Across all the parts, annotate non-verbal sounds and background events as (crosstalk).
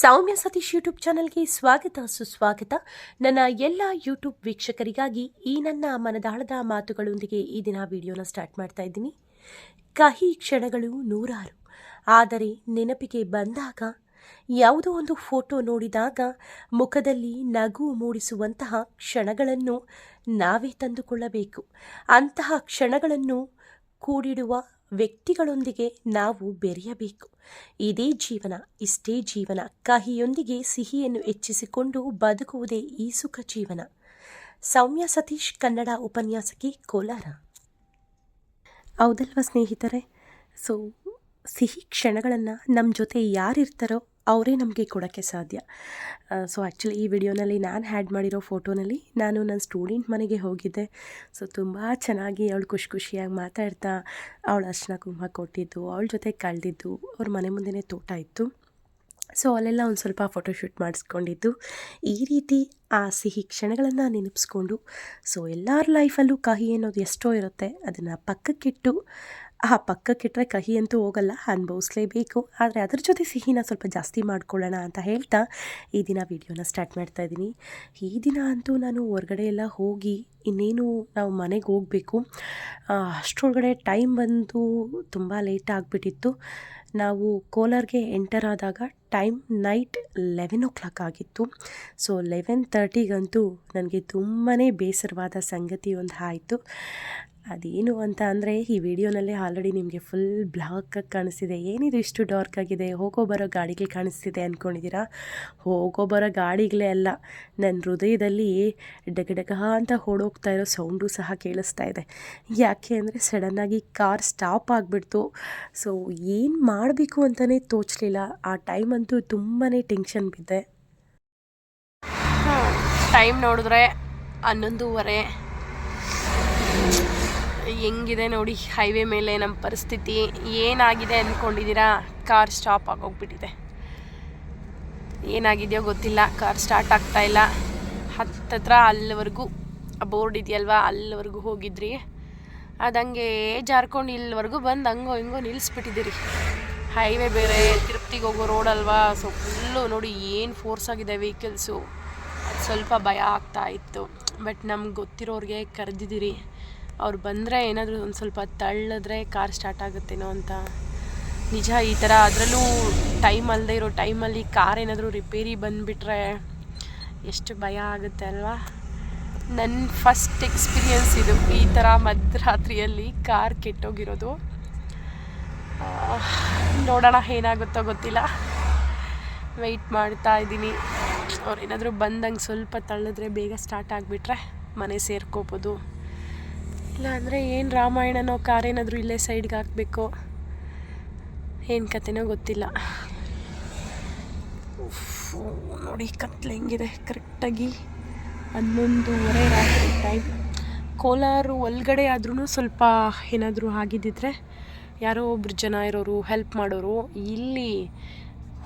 ಸೌಮ್ಯ Satish YouTube ಚಾನೆಲ್ಗೆ ಸ್ವಾಗತ, ಸುಸ್ವಾಗತ. ನನ್ನ ಎಲ್ಲ ಯೂಟ್ಯೂಬ್ ವೀಕ್ಷಕರಿಗಾಗಿ ಈ ನನ್ನ ಮನದಾಳದ ಮಾತುಗಳೊಂದಿಗೆ ಈ ದಿನ ವಿಡಿಯೋನ ಸ್ಟಾರ್ಟ್ ಮಾಡ್ತಾ ಇದ್ದೀನಿ. ಕಹಿ ಕ್ಷಣಗಳು ನೂರಾರು. ಆದರೆ ನೆನಪಿಗೆ ಬಂದಾಗ, ಯಾವುದೋ ಒಂದು ಫೋಟೋ ನೋಡಿದಾಗ ಮುಖದಲ್ಲಿ ನಗು ಮೂಡಿಸುವಂತಹ ಕ್ಷಣಗಳನ್ನು ನಾವೇ ತಂದುಕೊಳ್ಳಬೇಕು. ಅಂತಹ ಕ್ಷಣಗಳನ್ನು ಕೂಡಿಡುವ ವ್ಯಕ್ತಿಗಳೊಂದಿಗೆ ನಾವು ಬೆರೆಯಬೇಕು. ಇದೇ ಜೀವನ, ಇಷ್ಟೇ ಜೀವನ. ಕಹಿಯೊಂದಿಗೆ ಸಿಹಿಯನ್ನು ಹೆಚ್ಚಿಸಿಕೊಂಡು ಬದುಕುವುದೇ ಈ ಸುಖ ಜೀವನ. ಸೌಮ್ಯ ಸತೀಶ್, ಕನ್ನಡ ಉಪನ್ಯಾಸಕಿ, ಕೋಲಾರ. ಹೌದಲ್ವ ಸ್ನೇಹಿತರೆ? ಸೊ ಸಿಹಿ ಕ್ಷಣಗಳನ್ನು ನಮ್ಮ ಜೊತೆ ಯಾರಿರ್ತಾರೋ ಅವರೇ ನಮಗೆ ಕೊಡೋಕ್ಕೆ ಸಾಧ್ಯ. ಸೊ ಆ್ಯಕ್ಚುಲಿ ಈ ವಿಡಿಯೋನಲ್ಲಿ ನಾನು ಹ್ಯಾಡ್ ಮಾಡಿರೋ ಫೋಟೋನಲ್ಲಿ ನಾನು ನನ್ನ ಸ್ಟೂಡೆಂಟ್ ಮನೆಗೆ ಹೋಗಿದ್ದೆ. ಸೊ ತುಂಬ ಚೆನ್ನಾಗಿ ಅವಳು ಖುಷಿ ಖುಷಿಯಾಗಿ ಮಾತಾಡ್ತಾ, ಅವಳು ಅರ್ಶನ ಕುಂಭ ಕೊಟ್ಟಿದ್ದು, ಅವಳ ಜೊತೆ ಕಳೆದಿದ್ದು, ಅವ್ರ ಮನೆ ಮುಂದೆನೇ ತೋಟ ಇತ್ತು. ಸೊ ಅಲ್ಲೆಲ್ಲ ಒಂದು ಸ್ವಲ್ಪ ಫೋಟೋಶೂಟ್ ಮಾಡಿಸ್ಕೊಂಡಿದ್ದು. ಈ ರೀತಿ ಆ ಸಿಹಿ ಕ್ಷಣಗಳನ್ನು ನೆನಪಿಸ್ಕೊಂಡು ಸೊ ಎಲ್ಲರ ಲೈಫಲ್ಲೂ ಕಹಿ ಅನ್ನೋದು ಎಷ್ಟೋ ಇರುತ್ತೆ. ಅದನ್ನು ಪಕ್ಕಕ್ಕಿಟ್ಟು ಆ ಪಕ್ಕಕ್ಕಿಟ್ಟರೆ ಕಹಿ ಅಂತೂ ಹೋಗಲ್ಲ, ಅನುಭವಿಸ್ಲೇಬೇಕು. ಆದರೆ ಅದ್ರ ಜೊತೆ ಸಿಹಿನ ಸ್ವಲ್ಪ ಜಾಸ್ತಿ ಮಾಡ್ಕೊಳ್ಳೋಣ ಅಂತ ಹೇಳ್ತಾ ಈ ದಿನ ವಿಡಿಯೋನ ಸ್ಟಾರ್ಟ್ ಮಾಡ್ತಾ ಇದ್ದೀನಿ. ಈ ದಿನ ಅಂತೂ ನಾನು ಹೊರಗಡೆ ಎಲ್ಲ ಹೋಗಿ ಇನ್ನೇನು ನಾವು ಮನೆಗೆ ಹೋಗಬೇಕು. ಅಷ್ಟರೊಳಗಡೆ ಟೈಮ್ ಬಂದು ತುಂಬ ಲೇಟ್ ಆಗಿಬಿಟ್ಟಿತ್ತು. ನಾವು ಕೋಲಾರ್ಗೆ ಎಂಟರ್ ಆದಾಗ time night eleven o'clock ಆಗಿತ್ತು. ಸೊ ಲೆವೆನ್ ತರ್ಟಿಗಂತೂ ನನಗೆ ತುಂಬಾ ಬೇಸರವಾದ ಸಂಗತಿ ಒಂದು ಆಯಿತು. ಅದೇನು ಅಂತ ಅಂದರೆ, ಈ ವಿಡಿಯೋನಲ್ಲಿ ಆಲ್ರೆಡಿ ನಿಮಗೆ ಫುಲ್ ಬ್ಲಾಕಾಗಿ ಕಾಣಿಸ್ತಿದೆ. ಏನಿದು ಇಷ್ಟು ಡಾರ್ಕ್ ಆಗಿದೆ? ಹೋಗೋ ಬರೋ ಗಾಡಿಗೆ ಕಾಣಿಸ್ತಿದೆ ಅಂದ್ಕೊಂಡಿದ್ದೀರಾ ಹೋಗೋ ಬರೋ ಗಾಡಿಗಳೇ ಅಲ್ಲ ನನ್ನ ಹೃದಯದಲ್ಲಿ ಡಗಡಗ ಅಂತ ಓಡೋಗ್ತಾ ಇರೋ ಸೌಂಡು ಸಹ ಕೇಳಿಸ್ತಾ ಇದೆ. ಯಾಕೆ ಅಂದರೆ ಸಡನ್ನಾಗಿ ಕಾರ್ ಸ್ಟಾಪ್ ಆಗಿಬಿಡ್ತು. ಸೊ ಏನು ಮಾಡಬೇಕು ಅಂತಲೇ ತೋಚಲಿಲ್ಲ. ಆ ಟೈಮ್ ಅಂತೂ ತುಂಬಾ ಟೆನ್ಷನ್ ಬಿದ್ದೆ. ಟೈಮ್ ನೋಡಿದ್ರೆ ಹನ್ನೊಂದೂವರೆ. ಹೆಂಗಿದೆ ನೋಡಿ ಹೈವೇ ಮೇಲೆ ನಮ್ಮ ಪರಿಸ್ಥಿತಿ ಏನಾಗಿದೆ ಅಂದ್ಕೊಂಡಿದ್ದೀರಾ? Car stop ಆಗೋಗ್ಬಿಟ್ಟಿದೆ. ಏನಾಗಿದೆಯೋ ಗೊತ್ತಿಲ್ಲ ಕಾರ್ ಸ್ಟಾರ್ಟ್ ಆಗ್ತಾ ಇಲ್ಲ. ಹತ್ತತ್ರ ಅಲ್ಲಿವರೆಗೂ ಬೋರ್ಡ್ ಇದೆಯಲ್ವಾ, ಅಲ್ಲಿವರೆಗೂ ಹೋಗಿದ್ರಿ. ಅದಂಗೆ ಜಾರ್ಕೊಂಡು ಇಲ್ಲಿವರೆಗೂ ಬಂದು ಹಂಗೋ ಹಿಂಗೋ ನಿಲ್ಲಿಸ್ಬಿಟ್ಟಿದ್ದೀರಿ ಹೈವೇ ಬೇರೆ ತಿರುಪ್ತಿಗೆ ಹೋಗೋ ರೋಡ್ ಅಲ್ವಾ? ಸೊ ಫುಲ್ಲು ನೋಡಿ ಏನು ಫೋರ್ಸ್ ಆಗಿದೆ ವೆಹಿಕಲ್ಸು ಅದು ಸ್ವಲ್ಪ ಭಯ ಆಗ್ತಾ ಇತ್ತು. ಬಟ್ ನಮ್ಗೆ ಗೊತ್ತಿರೋರಿಗೆ ಕರೆದಿದ್ದೀರಿ. ಅವ್ರು ಬಂದರೆ ಏನಾದರೂ ಒಂದು ಸ್ವಲ್ಪ ತಳ್ಳಿದ್ರೆ ಕಾರ್ ಸ್ಟಾರ್ಟ್ ಆಗುತ್ತೇನೋ ಅಂತ. ನಿಜ, ಈ ಥರ ಅದರಲ್ಲೂ ಟೈಮ್ ಅಲ್ಲದೆ ಇರೋ ಟೈಮಲ್ಲಿ ಕಾರ್ ಏನಾದರೂ ರಿಪೇರಿ ಬಂದುಬಿಟ್ರೆ ಎಷ್ಟು ಭಯ ಆಗುತ್ತೆ ಅಲ್ವಾ? ನನ್ನ ಫಸ್ಟ್ ಎಕ್ಸ್ಪೀರಿಯನ್ಸ್ ಇದು, ಈ ಥರ ಮಧ್ಯರಾತ್ರಿಯಲ್ಲಿ ಕಾರ್ ಕೆಟ್ಟೋಗಿರೋದು. ನೋಡೋಣ ಏನಾಗುತ್ತೋ ಗೊತ್ತಿಲ್ಲ. ವೆಯ್ಟ್ ಮಾಡ್ತಾ ಇದ್ದೀನಿ. ಅವ್ರು ಏನಾದರೂ ಬಂದಂಗೆ ಸ್ವಲ್ಪ ತಳ್ಳಿದ್ರೆ ಬೇಗ ಸ್ಟಾರ್ಟ್ ಆಗಿಬಿಟ್ರೆ ಮನೆ ಸೇರ್ಕೋಬೋದು. ಇಲ್ಲ ಅಂದರೆ ಏನು ರಾಮಾಯಣನೋ ಕಾರ್ ಏನಾದರೂ ಇಲ್ಲೇ ಸೈಡ್ಗೆ ಹಾಕಬೇಕು. ಏನು ಕತೆನೋ ಗೊತ್ತಿಲ್ಲ. ನೋಡಿ ಕತ್ಲೆ ಹೆಂಗಿದೆ. ಕರೆಕ್ಟಾಗಿ ಹನ್ನೊಂದೂವರೆ ರಾತ್ರಿ ಟೈಮ್ ಕೋಲಾರ ಒಳಗಡೆ ಆದ್ರೂ ಸ್ವಲ್ಪ ಏನಾದರೂ ಆಗಿದ್ದಿದ್ರೆ ಯಾರೋ ಒಬ್ರು ಜನ ಇರೋರು ಹೆಲ್ಪ್ ಮಾಡೋರು, ಇಲ್ಲಿ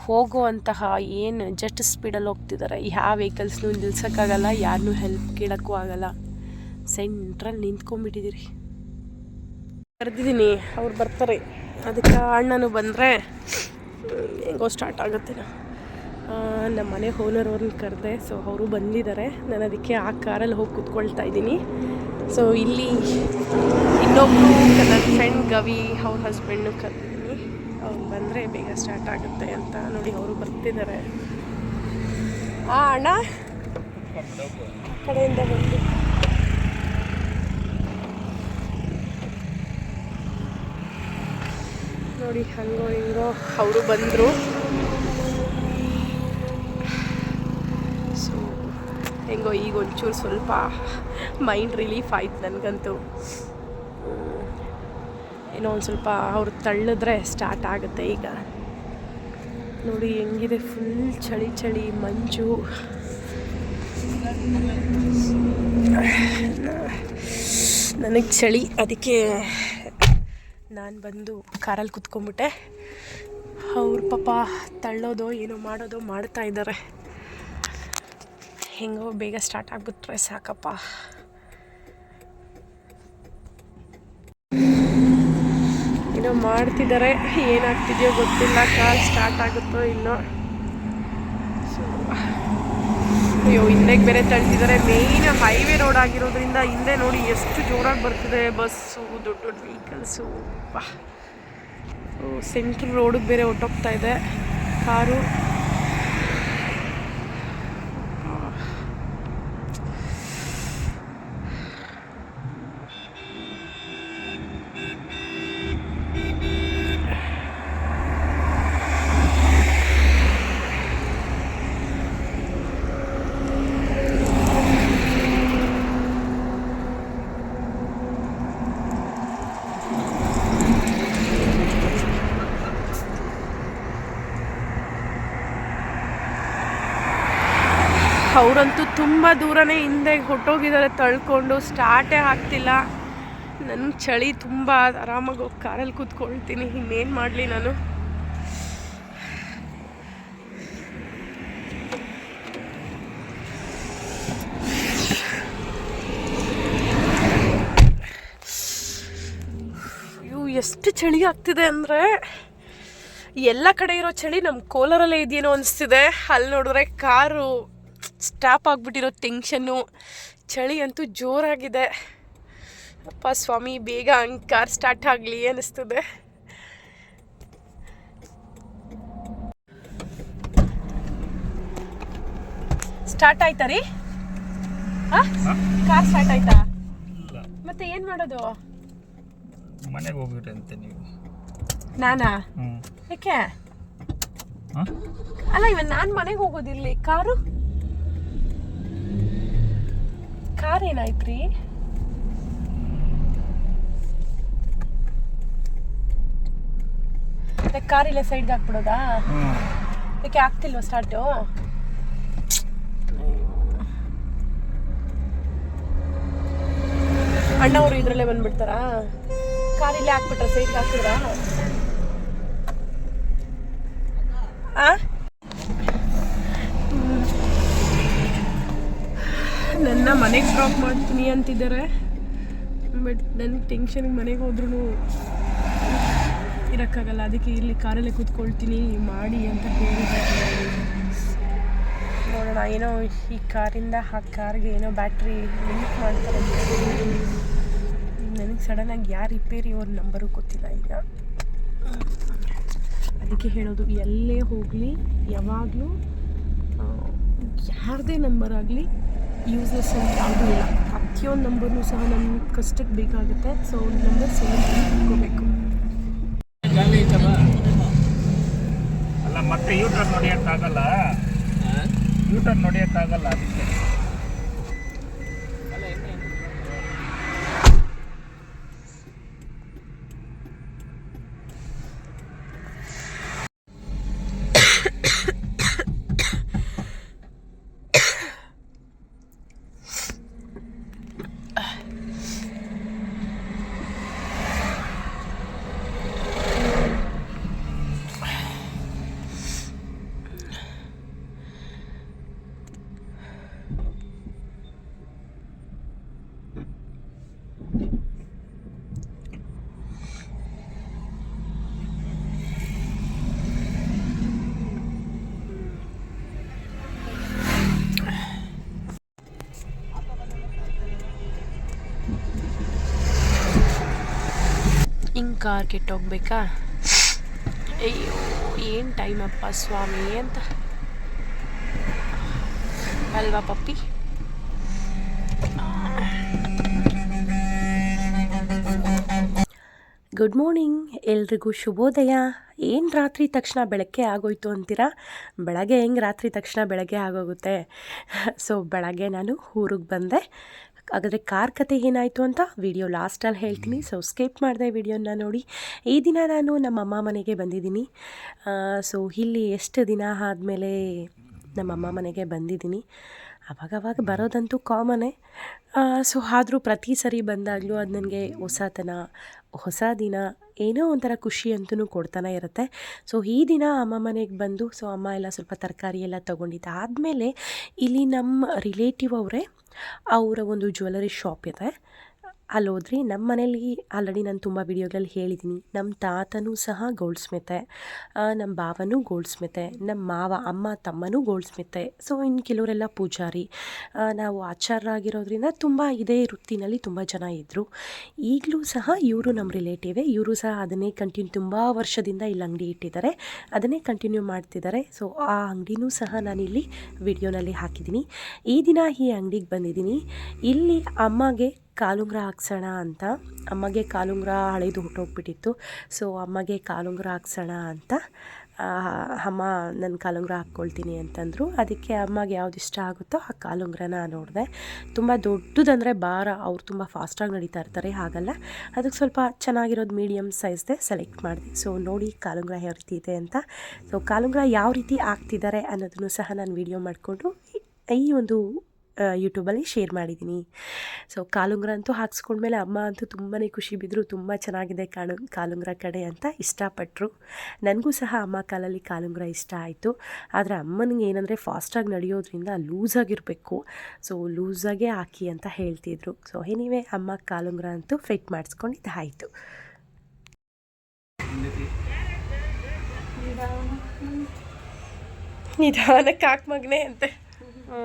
ಹೋಗುವಂತಹ ಏನು ಜಸ್ಟ್ ಸ್ಪೀಡಲ್ಲಿ ಹೋಗ್ತಿದ್ದಾರೆ ಯಾವ ವೆಹಿಕಲ್ಸ್ನೂ ನಿಲ್ಸೋಕ್ಕಾಗಲ್ಲ ಯಾರನ್ನೂ ಹೆಲ್ಪ್ ಕೇಳೋಕ್ಕೂ ಆಗಲ್ಲ. ಸೆಂಟ್ರಲ್ಲಿ ನಿಂತ್ಕೊಂಡ್ಬಿಟ್ಟಿದ್ದೀರಿ. ಕರೆದಿದ್ದೀನಿ, ಅವ್ರು ಬರ್ತಾರೆ. ಅದಕ್ಕೆ ಅಣ್ಣನು ಬಂದರೆ, ಹೆಂಗೋ ಸ್ಟಾರ್ಟ್ ಆಗುತ್ತೆ. ನಮ್ಮ ಮನೆ ಓನರ್ ಅವ್ರನ್ನ ಕರೆದೆ ಸೊ ಅವರು ಬಂದಿದ್ದಾರೆ. ನಾನು ಅದಕ್ಕೆ ಆ ಕಾರಲ್ಲಿ ಹೋಗಿ ಕುತ್ಕೊಳ್ತಾ ಇದ್ದೀನಿ. ಸೊ ಇಲ್ಲಿ ಇನ್ನೊಬ್ಬರು ನನ್ನ ಫ್ರೆಂಡ್ ಗವಿ, ಅವ್ರ ಹಸ್ಬೆಂಡ್ನು ಕರೆದಿದ್ದೀನಿ. ಅವ್ರು ಬಂದರೆ ಬೇಗ ಸ್ಟಾರ್ಟ್ ಆಗುತ್ತೆ ಅಂತ ನೋಡಿ ಅವರು ಬರ್ತಿದ್ದಾರೆ. ಆ, ಅಣ್ಣ? ಕಡೆಯಿಂದ ಬಂದು. ನೋಡಿ ಹಂಗೋ ಹಿಂಗೋ ಅವರು ಬಂದರು. ಸೊ ಹೆಂಗೋ ಈಗ ಒಂಚೂರು ಸ್ವಲ್ಪ ಮೈಂಡ್ ರಿಲೀಫ್ ಆಯ್ತು ನನಗಂತೂ. ಏನೋ ಒಂದು ಸ್ವಲ್ಪ ಅವ್ರು ತಳ್ಳಿದ್ರೆ ಸ್ಟಾರ್ಟ್ ಆಗುತ್ತೆ ಈಗ. ನೋಡಿ ಹೆಂಗಿದೆ ಫುಲ್ ಚಳಿ ಚಳಿ ಮಂಜು. ನನಗೆ ಚಳಿ, ಅದಕ್ಕೆ ನಾನು ಬಂದು ಕಾರಲ್ಲಿ ಕುತ್ಕೊಂಡ್ಬಿಟ್ಟೆ ಅವ್ರ ಪಾಪ ತಳ್ಳೋದೋ ಏನೋ ಮಾಡೋದೋ ಮಾಡ್ತಾ ಇದ್ದಾರೆ ಹೆಂಗೋ ಬೇಗ ಸ್ಟಾರ್ಟ್ ಆಗಿಬಿಟ್ರೆ ಸಾಕಪ್ಪ. ಏನೋ ಮಾಡ್ತಿದ್ದಾರೆ ಏನಾಗ್ತಿದೆಯೋ ಗೊತ್ತಿಲ್ಲ, ಕಾಲ್ ಸ್ಟಾರ್ಟ್ ಆಗುತ್ತೋ ಇಲ್ಲೋ. ಅಯ್ಯೋ ಹಿಂದೆಗೆ ಬೇರೆ ತಳ್ತಿದ್ದಾರೆ ಮೇಯ್ನ್ ಹೈವೇ ರೋಡ್ ಆಗಿರೋದ್ರಿಂದ ಹಿಂದೆ ನೋಡಿ ಎಷ್ಟು ಜೋರಾಗಿ ಬರ್ತಿದೆ, ಬಸ್ಸು, ದೊಡ್ಡ ದೊಡ್ಡ ವೆಹಿಕಲ್ಸು ಬಾ ಸೆಂಟ್ರಲ್ ರೋಡಿಗೆ ಬೇರೆ ಹೊಟ್ಟೋಗ್ತಾ ಇದೆ. ಕಾರು ಅವರಂತೂ ತುಂಬ ದೂರನೇ ಹಿಂದೆ ಹೊಟ್ಟೋಗಿದ್ದಾರೆ ತಳ್ಕೊಂಡು ಸ್ಟಾರ್ಟೇ ಆಗ್ತಿಲ್ಲ. ನನಗೆ ಚಳಿ ತುಂಬ ಆರಾಮಾಗಿ ಹೋಗಿ ಕಾರಲ್ಲಿ ಕೂತ್ಕೊಳ್ತೀನಿ, ಇನ್ನೇನು ಮಾಡಲಿ ನಾನು. ಅಯ್ಯೋ, ಎಷ್ಟು ಚಳಿ ಆಗ್ತಿದೆ ಅಂದರೆ, ಎಲ್ಲ ಕಡೆ ಇರೋ ಚಳಿ ನಮ್ಮ ಕೋಲಾರಲ್ಲೇ ಇದೆಯೇನೋ ಅನಿಸ್ತಿದೆ. ಅಲ್ಲಿ ನೋಡಿದ್ರೆ ಕಾರು ಸ್ಟಾಪ್ ಆಗಿಬಿಟ್ಟಿರೋ ಟೆನ್ಷನ್ನು ಚಳಿ ಅಂತೂ ಜೋರಾಗಿದೆ. ಅಪ್ಪ ಸ್ವಾಮಿ ಬೇಗ ಹಂಗೆ ಕಾರ್ ಸ್ಟಾರ್ಟ್ ಆಗಲಿ ಅನ್ನಿಸ್ತದೆ ಸ್ಟಾರ್ಟ್ ಆಯ್ತಾ ರೀ? ಕಾರ್ ಸ್ಟಾರ್ಟ್ ಆಯ್ತಾ? ಮತ್ತೆ ಏನು ಮಾಡೋದು? ಮನೆಗೆ ಹೋಗ್ಬಿಟ್ರೆ ಅಂತ ನೀವು. ನಾನಾ? ಯಾಕೆ? ಅಲ್ಲ ಇವನ್ ನಾನು ಮನೆಗೆ ಹೋಗೋದಿರ್ಲಿ. ಕಾರು? ಕಾರ್ ಏನಾಯ್ತ್ರಿ? ಕಾರ್ ಇಲ್ಲ ಸೈಡ್ಗೆ ಹಾಕ್ಬಿಡೋದಾ? ಇದಕ್ಕೆ ಯಾಕೆ ಆಗ್ತಿಲ್ವಾ ಸ್ಟಾರ್ಟು ಅಣ್ಣವರು ಇದ್ರಲ್ಲೇ ಬಂದ್ಬಿಡ್ತಾರಾ? ಕಾರ್ ಇಲ್ಲೇ ಹಾಕ್ಬಿಟ್ರ ಸೈಡ್ಗೆ ಹಾಕಿದ್ರಾ ಆ? ನನ್ನ ಮನೆಗೆ ಡ್ರಾಪ್ ಮಾಡ್ತೀನಿ ಅಂತಿದ್ದಾರೆ. ಬಟ್ ನನಗೆ ಟೆನ್ಷನ್ ಮನೆಗೆ ಹೋದ್ರೂ ಇರೋಕ್ಕಾಗಲ್ಲ. ಅದಕ್ಕೆ ಇಲ್ಲಿ ಕಾರಲ್ಲೇ ಕೂತ್ಕೊಳ್ತೀನಿ. ಮಾಡಿ ಅಂತ ಹೇಳಿದ್ದಾರೆ. ನೋಡೋಣ, ಏನೋ ಈ ಕಾರಿಂದ ಆ ಕಾರ್ಗೆ ಏನೋ ಬ್ಯಾಟ್ರಿ ಲಿಂಕ್ ಮಾಡ್ತಾರೆ ನನಗೆ ಸಡನ್ನಾಗಿ ಯಾರು ರಿಪೇರಿ ಅವ್ರ ನಂಬರು ಗೊತ್ತಿಲ್ಲ ಈಗ. ಅದಕ್ಕೆ ಹೇಳೋದು, ಎಲ್ಲೇ ಹೋಗಲಿ, ಯಾವಾಗಲೂ ಯಾರದೇ ನಂಬರ್ ಆಗಲಿ ಯೂಸ್ಲೆಸ್ ಅಂತ ಯಾವುದೂ ಇಲ್ಲ. ಪ್ರತಿಯೊಂದು ನಂಬರ್ನೂ ಸಹ ನಮ್ಮ ಕಷ್ಟಕ್ಕೆ ಬೇಕಾಗುತ್ತೆ. ಸೊ ಒಂದು ನಂಬರ್ ಸೇವ್ ಇಟ್ಕೋಬೇಕು ಅಲ್ಲ ಮತ್ತೆ ಯೂಟರ್ ನೋಡಿಯಕ್ಕಾಗಲ್ಲ ಯೂಟರ್ ನೋಡಿಯೋಕ್ಕಾಗಲ್ಲ ಅದಕ್ಕೆ ಹಿಂಗೆ ಕಾರ್ ಕೆಟ್ಟೋಗ್ಬೇಕಾ? ಅಯ್ಯೋ, ಏನು ಟೈಮಪ್ಪ ಸ್ವಾಮಿ ಅಂತ. ಅಲ್ವಾ ಪಪ್ಪಿ? ಗುಡ್ ಮಾರ್ನಿಂಗ್ ಎಲ್ರಿಗೂ ಶುಭೋದಯ. ಏನು ರಾತ್ರಿ ತಕ್ಷಣ ಬೆಳಗ್ಗೆ ಆಗೋಯ್ತು ಅಂತೀರಾ? ಬೆಳಗ್ಗೆ ಹೆಂಗೆ ರಾತ್ರಿ ತಕ್ಷಣ ಬೆಳಗ್ಗೆ ಆಗೋಗುತ್ತೆ? ಸೊ ಬೆಳಗ್ಗೆ ನಾನು ಊರಿಗೆ ಬಂದೆ. ಹಾಗಾದರೆ ಕಾರ್ ಕತೆ ಏನಾಯಿತು ಅಂತ ವಿಡಿಯೋ ಲಾಸ್ಟಲ್ಲಿ ಹೇಳ್ತೀನಿ. ಸೊ ಸ್ಕಿಪ್ ಮಾಡಿದೆ ವಿಡಿಯೋನ ನೋಡಿ. ಈ ದಿನ ನಾನು ನಮ್ಮ ಅಮ್ಮ ಮನೆಗೆ ಬಂದಿದ್ದೀನಿ. ಸೊ ಇಲ್ಲಿ ಎಷ್ಟು ದಿನ ಆದಮೇಲೆ ನಮ್ಮ ಅಮ್ಮ ಮನೆಗೆ ಬಂದಿದ್ದೀನಿ. ಅವಾಗವಾಗ ಬರೋದಂತೂ ಕಾಮನೇ ಸೊ ಆದರೂ ಪ್ರತಿ ಸರಿ ಬಂದಾಗಲೂ ಅದು ನನಗೆ ಹೊಸತನ ಹೊಸ ದಿನ ಏನೋ ಒಂಥರ ಖುಷಿ ಅಂತೂ ಕೊಡ್ತಾನೆ ಇರುತ್ತೆ. ಸೊ ಈ ದಿನ ಅಮ್ಮ ಮನೆಗೆ ಬಂದು ಸೊ ಅಮ್ಮ ಎಲ್ಲ ಸ್ವಲ್ಪ ತರಕಾರಿ ಎಲ್ಲ ತೊಗೊಂಡಿದ್ದೆ. ಆದಮೇಲೆ ಇಲ್ಲಿ ನಮ್ಮ ರಿಲೇಟಿವ್ ಅವರೇ, ಅವರ ಒಂದು ಜ್ಯುವೆಲರಿ ಶಾಪ್ ಇದೆ. ಅಲ್ಲಿ ಹೋದ್ರಿ ನಮ್ಮ ಮನೇಲಿ ಆಲ್ರೆಡಿ ನಾನು ತುಂಬ ವಿಡಿಯೋಗಳಲ್ಲಿ ಹೇಳಿದ್ದೀನಿ ನಮ್ಮ ತಾತನೂ ಸಹ ಗೋಲ್ಡ್ ಸ್ಮಿತೆ ನಮ್ಮ ಭಾವನೂ ಗೋಲ್ಡ್ ಸ್ಮಿತೆ ನಮ್ಮ ಮಾವ, ಅಮ್ಮ, ತಮ್ಮನೂ ಗೋಲ್ಡ್ ಸ್ಮಿತೆ ಸೊ ಇನ್ನು ಕೆಲವರೆಲ್ಲ ಪೂಜಾರಿ ನಾವು ಆಚಾರರಾಗಿರೋದ್ರಿಂದ ತುಂಬ ಇದೇ ವೃತ್ತಿನಲ್ಲಿ ತುಂಬ ಜನ ಇದ್ದರು ಈಗಲೂ ಸಹ ಇವರು ನಮ್ಮ ರಿಲೇಟಿವೇ ಇವರು ಸಹ ಅದನ್ನೇ ಕಂಟಿನ್ಯೂ ತುಂಬ ವರ್ಷದಿಂದ ಇಲ್ಲಿ ಅಂಗಡಿ ಇಟ್ಟಿದ್ದಾರೆ, ಅದನ್ನೇ ಕಂಟಿನ್ಯೂ ಮಾಡ್ತಿದ್ದಾರೆ. ಸೊ ಆ ಅಂಗಡಿನೂ ಸಹ ನಾನಿಲ್ಲಿ ವಿಡಿಯೋನಲ್ಲಿ ಹಾಕಿದ್ದೀನಿ ಈ ದಿನ ಈ ಅಂಗಡಿಗೆ ಬಂದಿದ್ದೀನಿ ಇಲ್ಲಿ ಅಮ್ಮಗೆ ಕಾಲುಂಗ್ರ ಹಾಕ್ಸೋಣ ಅಂತ ಅಮ್ಮಗೆ ಕಾಲುಂಗ್ರ ಹಳೇದು ಹೊಟ್ಟೋಗ್ಬಿಟ್ಟಿತ್ತು. ಸೊ ಅಮ್ಮಗೆ ಕಾಲುಂಗ್ರ ಹಾಕ್ಸೋಣ ಅಂತ ಅಮ್ಮ ನನ್ನ ಕಾಲುಂಗ್ರ ಹಾಕ್ಕೊಳ್ತೀನಿ ಅಂತಂದರು. ಅದಕ್ಕೆ ಅಮ್ಮಗೆ ಯಾವ್ದು ಇಷ್ಟ ಆಗುತ್ತೋ ಆ ಕಾಲುಂಗ್ರನ ನೋಡಿದೆ. ತುಂಬ ದೊಡ್ಡದಂದರೆ ಭಾರ, ಅವ್ರು ತುಂಬ ಫಾಸ್ಟಾಗಿ ನಡೀತಾ ಇರ್ತಾರೆ, ಹಾಗಲ್ಲ. ಅದಕ್ಕೆ ಸ್ವಲ್ಪ ಚೆನ್ನಾಗಿರೋದು ಮೀಡಿಯಮ್ ಸೈಜ್ದೆ ಸೆಲೆಕ್ಟ್ ಮಾಡಿದೆ. ಸೊ ನೋಡಿ ಕಾಲುಂಗ್ರ ಯಾವ ರೀತಿ ಇದೆ ಅಂತ. ಸೊ ಕಾಲುಂಗ್ರ ಯಾವ ರೀತಿ ಆಗ್ತಿದ್ದಾರೆ ಅನ್ನೋದನ್ನು ಸಹ ನಾನು ವೀಡಿಯೋ ಮಾಡಿಕೊಂಡು ಈ ಒಂದು ಯೂಟ್ಯೂಬಲ್ಲಿ ಶೇರ್ ಮಾಡಿದ್ದೀನಿ ಸೊ ಕಾಲುಂಗ್ರ ಅಂತೂ ಹಾಕ್ಸ್ಕೊಂಡ್ಮೇಲೆ ಅಮ್ಮ ಅಂತೂ ತುಂಬಾ ಖುಷಿ ಬಿದ್ದರು ತುಂಬ ಚೆನ್ನಾಗಿದೆ ಕಾಳು ಕಾಲುಂಗ್ರ ಕಡೆ ಅಂತ ಇಷ್ಟಪಟ್ಟರು ನನಗೂ ಸಹ ಅಮ್ಮ ಕಾಲಲ್ಲಿ ಕಾಲುಂಗ್ರ ಇಷ್ಟ ಆಯಿತು. ಆದರೆ ಅಮ್ಮನಿಗೆ ಏನಂದರೆ ಫಾಸ್ಟಾಗಿ ನಡೆಯೋದ್ರಿಂದ ಲೂಸಾಗಿರಬೇಕು ಸೊ ಲೂಸಾಗೇ ಹಾಕಿ ಅಂತ ಹೇಳ್ತಿದ್ರು. ಸೊ ಏನಿವೆ ಅಮ್ಮ ಕಾಲುಂಗ್ರ ಅಂತೂ ಫಿಟ್ ಮಾಡಿಸ್ಕೊಂಡಿದ್ದಾಯಿತು ನಿಧಾನಕ್ಕೆ ಹಾಕ್ ಮಗನೇ ಅಂತೆ. ಹ್ಞೂ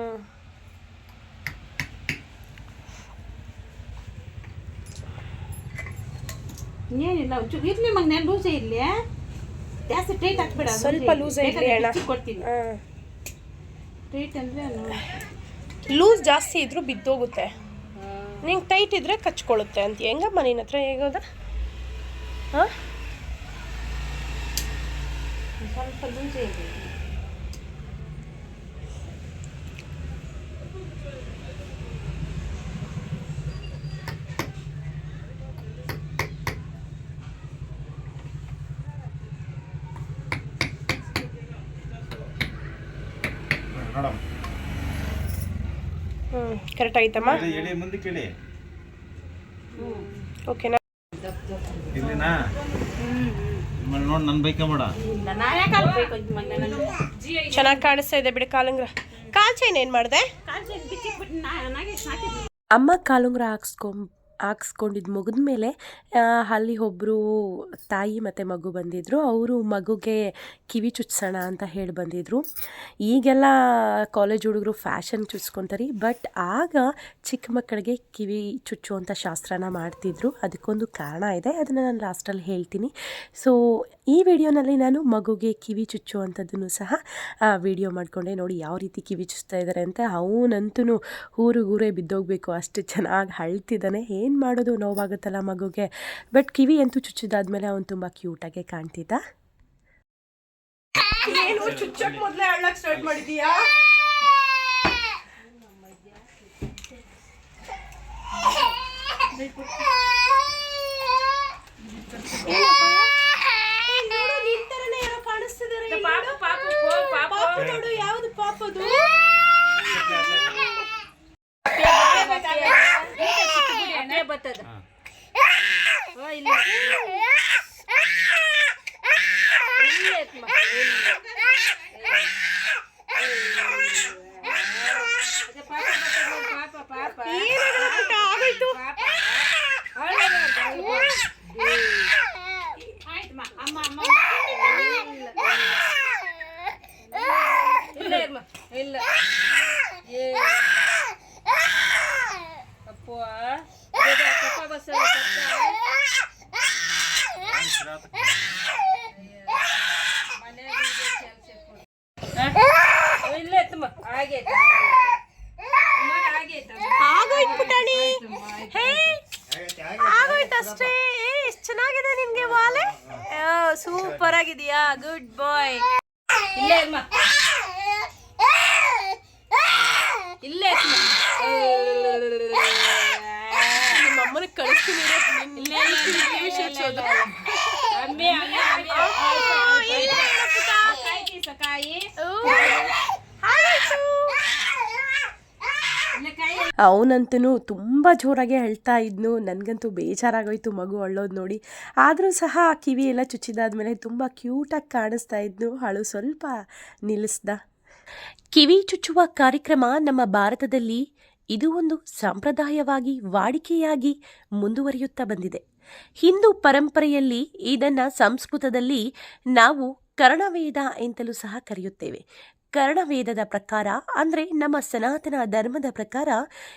ಏನಿಲ್ಲ ಒಂಚೂರು ಇರ್ಲಿ ನೆನ್ ಲೂಸೇ ಇರಲಿ ಜಾಸ್ತಿ ಟೈಟ್ ಹಾಕ್ಬೇಡ ಸ್ವಲ್ಪ ಲೂಸ್ ಇರಲಿ ಇರ್ಲಿ ಅಣ್ಣ. ಕೊಡ್ತೀನಿ. ಟೈಟ್ ಅಂದ್ರೆ ಲೂಸ್ ಜಾಸ್ತಿ ಇದ್ರೂ ಬಿದ್ದೋಗುತ್ತೆ. ನಿಂಗೆ ಟೈಟ್ ಇದ್ರೆ ಕಚ್ಕೊಳ್ಳುತ್ತೆ ಅಂತ. ಹೆಂಗಮ್ಮ ನಿನ್ನ ಹತ್ರ ಹೇಗೋದ? ಹಾಂ? ಸ್ವಲ್ಪ ಲೂಸೇ ಇದೆ ನೋಡಮ್ಮ. ಹ್ಞೂ ಕರೆಕ್ಟ್ ಆಯ್ತಮ್ಮ ಎಳಿ, ಮುಂದೆ ಮುಂದಕ್ಕೆ ಎಳಿ ಓಕೆನಾ ಇಲ್ಲಿನಾ? ನೋಡಿ ನನ್ನ ಬೈಕ ಮಾಡ ಚೆನ್ನಾಗಿ ಕಾಣಿಸ್ತಾ ಇದೆ ಬಿಡಿ ಕಾಲುಂಗ್ರ. ಕಾಲ್ ಚೈನ್ ಏನು ಮಾಡಿದೆ? ಅಮ್ಮ ಕಾಲುಂಗ್ರ ಹಾಕ್ಸ್ಕೊಂಡ್ ಹಾಕ್ಸ್ಕೊಂಡಿದ್ದು ಮುಗಿದ ಮೇಲೆ ಅಲ್ಲಿ ಒಬ್ಬರು ತಾಯಿ ಮತ್ತು ಮಗು ಬಂದಿದ್ದರು ಅವರು ಮಗುಗೆ ಕಿವಿ ಚುಚ್ಸೋಣ ಅಂತ ಹೇಳಿ ಬಂದಿದ್ದರು ಈಗೆಲ್ಲ ಕಾಲೇಜ್ ಹುಡುಗರು ಫ್ಯಾಷನ್ ಚುಚ್ಕೊತಾರೆ ಬಟ್ ಆಗ ಚಿಕ್ಕ ಮಕ್ಕಳಿಗೆ ಕಿವಿ ಚುಚ್ಚುವಂಥ ಶಾಸ್ತ್ರನ ಮಾಡ್ತಿದ್ರು. ಅದಕ್ಕೊಂದು ಕಾರಣ ಇದೆ. ಅದನ್ನು ನಾನು ಲಾಸ್ಟಲ್ಲಿ ಹೇಳ್ತೀನಿ. ಸೊ ಈ ವಿಡಿಯೋನಲ್ಲಿ ನಾನು ಮಗುಗೆ ಕಿವಿ ಚುಚ್ಚುವಂಥದ್ದನ್ನು ಸಹ ವಿಡಿಯೋ ಮಾಡಿಕೊಂಡೆ. ನೋಡಿ ಯಾವ ರೀತಿ ಕಿವಿ ಚುಚ್ತಾ ಇದ್ದಾರೆ ಅಂತ. ಅವನಂತೂ ಊರಿಗೂರೇ ಬಿದ್ದೋಗಬೇಕು. ಅಷ್ಟು ಚೆನ್ನಾಗಿ ಅಳ್ತಿದ್ದಾನೆ. ಏನು ಮಾಡೋದು ನೋವಾಗುತ್ತಲ್ಲ ಮಗುಗೆ? ಬಟ್ ಕಿವಿ ಅಂತೂ ಚುಚ್ಚಿದಾದ್ಮೇಲೆ ಅವನು ತುಂಬ ಕ್ಯೂಟಾಗೆ ಕಾಣ್ತಿದ್ದ. ಏನು ಚುಚ್ಚಕ್ ಮೊದಲೇ ಅಳ್ಳಕ್ಕೆ ಸ್ಟಾರ್ಟ್ ಮಾಡಿದೀಯಾ ನೋಡು ಯಾವ್ದು ಪಾಪದು? ಬರ್ತದ ಆಗೋಯ್ತು (laughs) ಆಯ್ತಮ್ಮ ಅಮ್ಮ ಅಮ್ಮ ಇಲ್ಲ ಇರ್ಮ ಇಲ್ಲ ಏ ಅಪ್ಪು ಪಪ್ಪ ಬಸ್ ಇಲ್ಲ ಎತ್ತಮ್ಮ ಆಗೈತೆ ಆಗೈತೆ ಆಗೋಯ್ತು ಪುಟಾಣಿ ಹೇ ಆಗೋಯ್ತು ಅಷ್ಟೇ ಏ ಎಷ್ಟು ಚೆನ್ನಾಗಿದೆ ನಿನ್ಗೆ ವಾಲೆ ಸೂಪರ್ ಆಗಿದೆಯಾ? ಗುಡ್ ಬಾಯ್ ಇಲ್ಲೇ ಅಮ್ಮ ಇಲ್ಲೇ ನಿಮ್ಮ ಅಮ್ಮನ ಕಳಿಸ್ತೀನಿ ಇಲ್ಲೇ ಸಕಾಯಿ ಅವನಂತೂ ತುಂಬ ಜೋರಾಗಿ ಅಳ್ತಾ ಇದ್ನು. ನನಗಂತೂ ಬೇಜಾರಾಗೋಯ್ತು ಮಗು ಅಳ್ಳೋದು ನೋಡಿ. ಆದರೂ ಸಹ ಆ ಕಿವಿ ಎಲ್ಲ ಚುಚ್ಚಿದಾದ್ಮೇಲೆ ತುಂಬ ಕ್ಯೂಟಾಗಿ ಕಾಣಿಸ್ತಾ ಇದ್ನು. ಅಳು ಸ್ವಲ್ಪ ನಿಲ್ಲಿಸ್ದ. ಕಿವಿ ಚುಚ್ಚುವ ಕಾರ್ಯಕ್ರಮ ನಮ್ಮ ಭಾರತದಲ್ಲಿ ಇದು ಒಂದು ಸಂಪ್ರದಾಯವಾಗಿ ವಾಡಿಕೆಯಾಗಿ ಮುಂದುವರಿಯುತ್ತಾ ಬಂದಿದೆ. ಹಿಂದೂ ಪರಂಪರೆಯಲ್ಲಿ ಇದನ್ನು ಸಂಸ್ಕೃತದಲ್ಲಿ ನಾವು ಕರ್ಣವೇದ ಎಂತಲೂ ಸಹ ಕರೆಯುತ್ತೇವೆ. ಕರ್ಣವೇದದ ಪ್ರಕಾರ, ಅಂದರೆ ನಮ್ಮ ಸನಾತನ ಧರ್ಮದ ಪ್ರಕಾರ,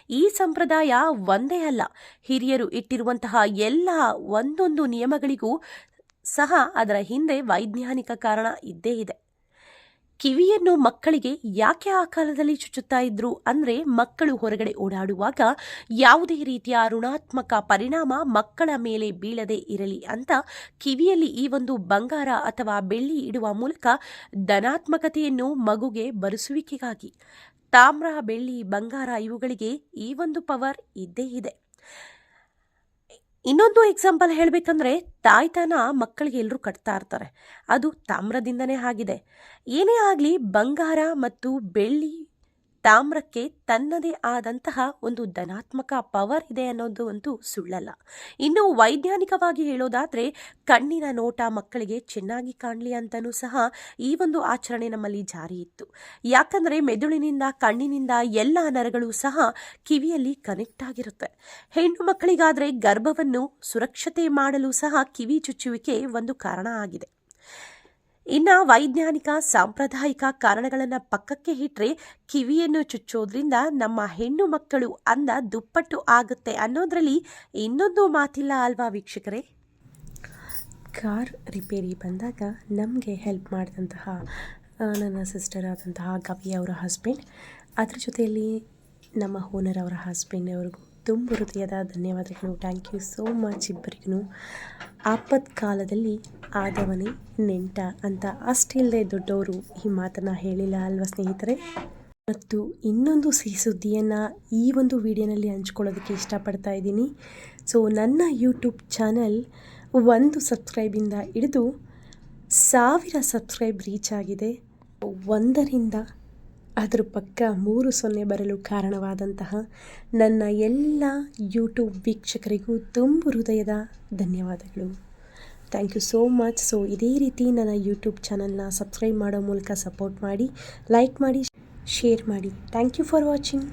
ಈ ಸಂಪ್ರದಾಯ ಒಂದೇ ಅಲ್ಲ. ಹಿರಿಯರು ಇಟ್ಟಿರುವಂತಹ ಎಲ್ಲ ಒಂದೊಂದು ನಿಯಮಗಳಿಗೂ ಸಹ ಅದರ ಹಿಂದೆ ವೈಜ್ಞಾನಿಕ ಕಾರಣ ಇದ್ದೇ ಇದೆ. ಕಿವಿಯನ್ನು ಮಕ್ಕಳಿಗೆ ಯಾಕೆ ಆ ಕಾಲದಲ್ಲಿ ಚುಚ್ಚುತ್ತಾ ಇದ್ರು ಅಂದರೆ ಮಕ್ಕಳು ಹೊರಗಡೆ ಓಡಾಡುವಾಗ ಯಾವುದೇ ರೀತಿಯ ಋಣಾತ್ಮಕ ಪರಿಣಾಮ ಮಕ್ಕಳ ಮೇಲೆ ಬೀಳದೆ ಇರಲಿ ಅಂತ ಕಿವಿಯಲ್ಲಿ ಈ ಒಂದು ಬಂಗಾರ ಅಥವಾ ಬೆಳ್ಳಿ ಇಡುವ ಮೂಲಕ ಧನಾತ್ಮಕತೆಯನ್ನು ಮಗುಗೆ ಬರೆಸುವಿಕೆಗಾಗಿ. ತಾಮ್ರ, ಬೆಳ್ಳಿ, ಬಂಗಾರ ಇವುಗಳಿಗೆ ಈ ಒಂದು ಪವರ್ ಇದ್ದೇ ಇದೆ. ಇನ್ನೊಂದು ಎಕ್ಸಾಂಪಲ್ ಹೇಳಬೇಕಂದ್ರೆ ತಾಯ್ತನ ಮಕ್ಕಳಿಗೆ ಎಲ್ಲರೂ ಕಟ್ತಾ ಇರ್ತಾರೆ. ಅದು ತಾಮ್ರದಿಂದನೇ ಆಗಿದೆ. ಏನೇ ಆಗಲಿ ಬಂಗಾರ ಮತ್ತು ಬೆಳ್ಳಿ ತಾಮ್ರಕ್ಕೆ ತನ್ನದೇ ಆದಂತಹ ಒಂದು ಧನಾತ್ಮಕ ಪವರ್ ಇದೆ ಅನ್ನೋದು ಒಂದು ಸುಳ್ಳಲ್ಲ. ಇನ್ನು ವೈಜ್ಞಾನಿಕವಾಗಿ ಹೇಳೋದಾದರೆ ಕಣ್ಣಿನ ನೋಟ ಮಕ್ಕಳಿಗೆ ಚೆನ್ನಾಗಿ ಕಾಣಲಿ ಅಂತಲೂ ಸಹ ಈ ಒಂದು ಆಚರಣೆ ನಮ್ಮಲ್ಲಿ ಜಾರಿ ಇತ್ತು. ಯಾಕಂದರೆ ಮೆದುಳಿನಿಂದ, ಕಣ್ಣಿನಿಂದ ಎಲ್ಲ ನರಗಳು ಸಹ ಕಿವಿಯಲ್ಲಿ ಕನೆಕ್ಟ್ ಆಗಿರುತ್ತೆ. ಹೆಣ್ಣು ಮಕ್ಕಳಿಗಾದರೆ ಗರ್ಭವನ್ನು ಸುರಕ್ಷತೆ ಮಾಡಲು ಸಹ ಕಿವಿ ಚುಚ್ಚುವಿಕೆ ಒಂದು ಕಾರಣ ಆಗಿದೆ. ಇನ್ನು ವೈಜ್ಞಾನಿಕ, ಸಾಂಪ್ರದಾಯಿಕ ಕಾರಣಗಳನ್ನು ಪಕ್ಕಕ್ಕೆ ಇಟ್ಟರೆ ಕಿವಿಯನ್ನು ಚುಚ್ಚೋದ್ರಿಂದ ನಮ್ಮ ಹೆಣ್ಣು ಮಕ್ಕಳು ಅಂದ ದುಪ್ಪಟ್ಟು ಆಗುತ್ತೆ ಅನ್ನೋದ್ರಲ್ಲಿ ಇನ್ನೊಂದು ಮಾತಿಲ್ಲ ಅಲ್ವಾ ವೀಕ್ಷಕರೇ? ಕಾರ್ ರಿಪೇರಿ ಬಂದಾಗ ನಮಗೆ ಹೆಲ್ಪ್ ಮಾಡಿದಂತಹ ನನ್ನ ಸಿಸ್ಟರ್ ಆದಂತಹ ಗವಿ ಅವರ ಹಸ್ಬೆಂಡ್ ಅದ್ರ ಜೊತೆಯಲ್ಲಿ ನಮ್ಮ ಓನರ್ ಅವರ ಹಸ್ಬೆಂಡ್ ಅವ್ರಿಗೂ ತುಂಬ ಹೃದಯದ ಧನ್ಯವಾದಗಳು. ಥ್ಯಾಂಕ್ ಯು ಸೋ ಮಚ್ ಇಬ್ಬರಿಗೂ. ಆಪತ್ ಕಾಲದಲ್ಲಿ ಆದವನೇ ನೆಂಟ ಅಂತ ಅಷ್ಟಿಲ್ಲದೆ ದೊಡ್ಡವರು ಈ ಮಾತನ್ನು ಹೇಳಿಲ್ಲ ಅಲ್ವಾ ಸ್ನೇಹಿತರೆ? ಮತ್ತು ಇನ್ನೊಂದು ಸಿಹಿ ಸುದ್ದಿಯನ್ನು ಈ ಒಂದು ವಿಡಿಯೋನಲ್ಲಿ ಹಂಚ್ಕೊಳ್ಳೋದಕ್ಕೆ ಇಷ್ಟಪಡ್ತಾ ಇದ್ದೀನಿ. ಸೊ ನನ್ನ ಯೂಟ್ಯೂಬ್ ಚಾನಲ್ ಒಂದು ಸಬ್ಸ್ಕ್ರೈಬಿಂದ ಹಿಡಿದು ಸಾವಿರ ಸಬ್ಸ್ಕ್ರೈಬ್ ರೀಚ್ ಆಗಿದೆ. ಒಂದರಿಂದ ಅದರ ಪಕ್ಕ ಮೂರು ಸೊನ್ನೆ ಬರಲು ಕಾರಣವಾದಂತಹ ನನ್ನ ಎಲ್ಲ ಯೂಟ್ಯೂಬ್ ವೀಕ್ಷಕರಿಗೂ ತುಂಬ ಹೃದಯದ ಧನ್ಯವಾದಗಳು. Thank you so much so ಇದೇ ರೀತಿ ನನ್ನ ಯೂಟ್ಯೂಬ್ ಚಾನಲ್ನ ಸಬ್ಸ್ಕ್ರೈಬ್ ಮಾಡೋ ಮೂಲಕ ಸಪೋರ್ಟ್ ಮಾಡಿ ಲೈಕ್ ಮಾಡಿ ಶೇರ್ ಮಾಡಿ. Thank you for watching